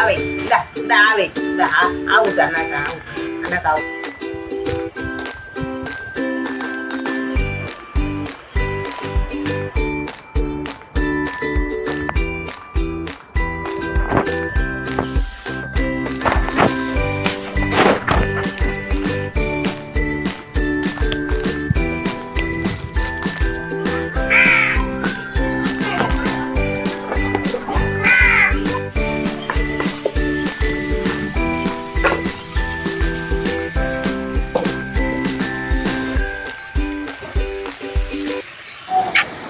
આવે આવે આવું જા ના આવું આના આવું.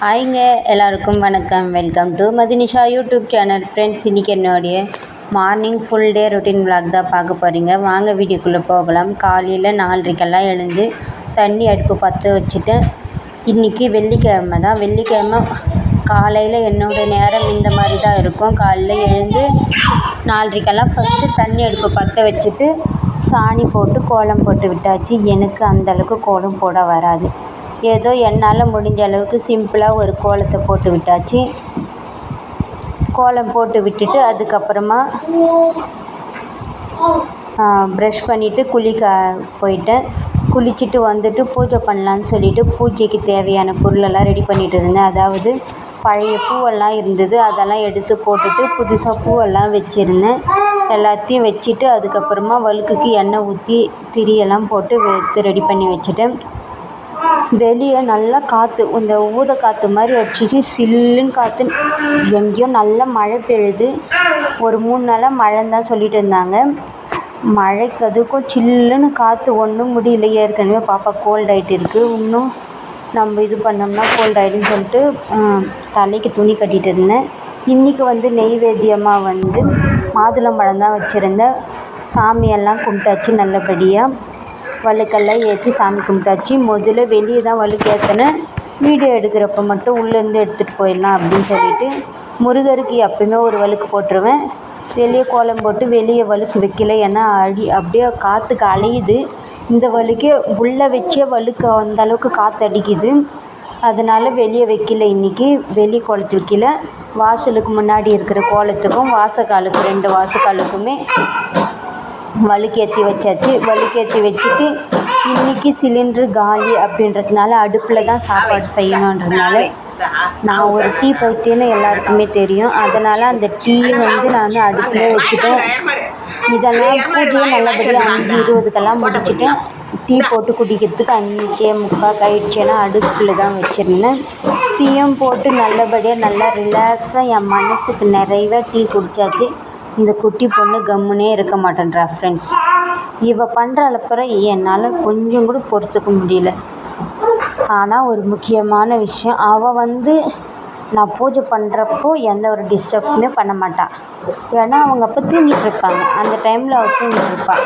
ஹாய்ங்க எல்லாருக்கும் வணக்கம். Welcome to Mathinisha YouTube channel. Friends இன்றைக்கி என்னுடைய morning full day routine vlog தான் பார்க்க போகிறீங்க வாங்க வீடியோக்குள்ளே போகலாம். காலையில் நாலரைக்கெல்லாம் எழுந்து தண்ணி அடுப்பு பற்ற வச்சுட்டேன் இன்றைக்கி வெள்ளிக்கிழமை தான். வெள்ளிக்கிழமை காலையில் என்னோடய நேரம் இந்த மாதிரி தான் இருக்கும். காலையில் எழுந்து நாலரைக்கெல்லாம் ஃபஸ்ட்டு தண்ணி அடுப்பு பற்ற வச்சுட்டு சாணி போட்டு கோலம் போட்டு விட்டாச்சு. எனக்கு அந்தளவுக்கு கோலம் போட வராது. ஏதோ என்னால் முடிஞ்ச அளவுக்கு சிம்பிளாக ஒரு கோலத்தை போட்டு விட்டாச்சு. கோலம் போட்டு விட்டுட்டு அதுக்கப்புறமா ப்ரஷ் பண்ணிவிட்டு குளிக்க போயிட்டேன். குளிச்சுட்டு வந்துட்டு பூஜை பண்ணலான்னு சொல்லிட்டு பூஜைக்கு தேவையான பொருளெல்லாம் ரெடி பண்ணிகிட்டு இருந்தேன். அதாவது பழைய பூவெல்லாம் இருந்தது அதெல்லாம் எடுத்து போட்டுட்டு புதுசாக பூவெல்லாம் வச்சுருந்தேன். எல்லாத்தையும் வச்சுட்டு அதுக்கப்புறமா வழுக்குக்கு எண்ணெய் ஊற்றி திரியெல்லாம் போட்டு எடுத்து ரெடி பண்ணி வச்சுட்டேன். வெளியே நல்லா காற்று இந்த ஊத காற்று மாதிரி அடிச்சிச்சு. சில்லுன்னு காற்று எங்கேயோ நல்ல மழை பெய்யுது. ஒரு மூணு நாளாக மழைன்னு தான் சொல்லிட்டு இருந்தாங்க. மழைக்கு அதுக்கும் சில்லுன்னு காற்று ஒன்றும் முடியல ஏற்கனவே பாப்பா கோல்ட் ஆகிட்டு இருக்குது இன்னும் நம்ம இது பண்ணோம்னா கோல்ட் ஆகிடுன்னு சொல்லிட்டு தலைக்கு துணி கட்டிகிட்டு இருந்தேன். இன்றைக்கி வந்து நெய்வேத்தியமாக வந்து மாதுளம்பழம் தான் வச்சுருந்தேன். சாமியெல்லாம் கும்பிட்டாச்சு நல்லபடியாக வழுக்கெல்லாம் ஏற்றி சாமி கும்பிட்டாச்சு. முதல்ல வெளியே தான் வழுக்கு ஏற்றினேன் வீடியோ எடுக்கிறப்ப மட்டும் உள்ளேருந்து எடுத்துகிட்டு போயிடலாம் அப்படின்னு சொல்லிட்டு முருகருக்கு எப்பயுமே ஒரு வழுக்கு போட்டுருவேன். வெளியே கோலம் போட்டு வெளியே வழுக்கு வைக்கல. ஏன்னா அடி அப்படியே காற்றுக்கு அலையுது. இந்த வழுக்கே உள்ளே வச்சே வழுக்கு அந்த அளவுக்கு காற்று அடிக்குது. அதனால் வெளியே வைக்கல இன்றைக்கி வெளியே கோலத்து வைக்கல. வாசலுக்கு முன்னாடி இருக்கிற கோலத்துக்கும் வாசக்காலுக்கு ரெண்டு வாசக்காலுக்குமே வழுக்கேற்றி வச்சாச்சு. வழுக்கேற்றி வச்சுட்டு இன்றைக்கி சிலிண்ட்ரு காலி அப்படின்றதுனால அடுப்பில் தான் சாப்பாடு செய்யணுன்றதுனால நான் ஒரு டீ பைத்தியம்னு எல்லாருக்குமே தெரியும். அதனால் அந்த டீ வந்து நான் அடுப்பில் வச்சுட்டேன். இதெல்லாம் பூஜையை நல்லபடியாக அஞ்சு இருபதுக்கெல்லாம் முடிச்சுட்டேன் டீ போட்டு குடிக்கிறதுக்கு அஞ்சே முக்கால் ஆயிடுச்சுன்னா அடுப்பில் தான் வச்சுருந்தேன். டீயும் போட்டு நல்லபடியாக நல்லா ரிலாக்ஸாக என் மனசுக்கு நிறைவாக டீ குடித்தாச்சு இந்த குட்டி பொண்ணு கம்முனே இருக்க மாட்டேன்றா ஃப்ரெண்ட்ஸ் இவ பண்ணுற அலப்பறை என்னால் கொஞ்சம் கூட பொறுத்துக்க முடியல. ஆனால் ஒரு முக்கியமான விஷயம் அவள் வந்து நான் பூஜை பண்ணுறப்போ எந்த ஒரு டிஸ்டர்புமே பண்ண மாட்டாள் ஏன்னா அவங்க அப்போ தூங்கிட்டு இருப்பாங்க அந்த டைமில் அவள் தூங்கிட்டு இருப்பாள்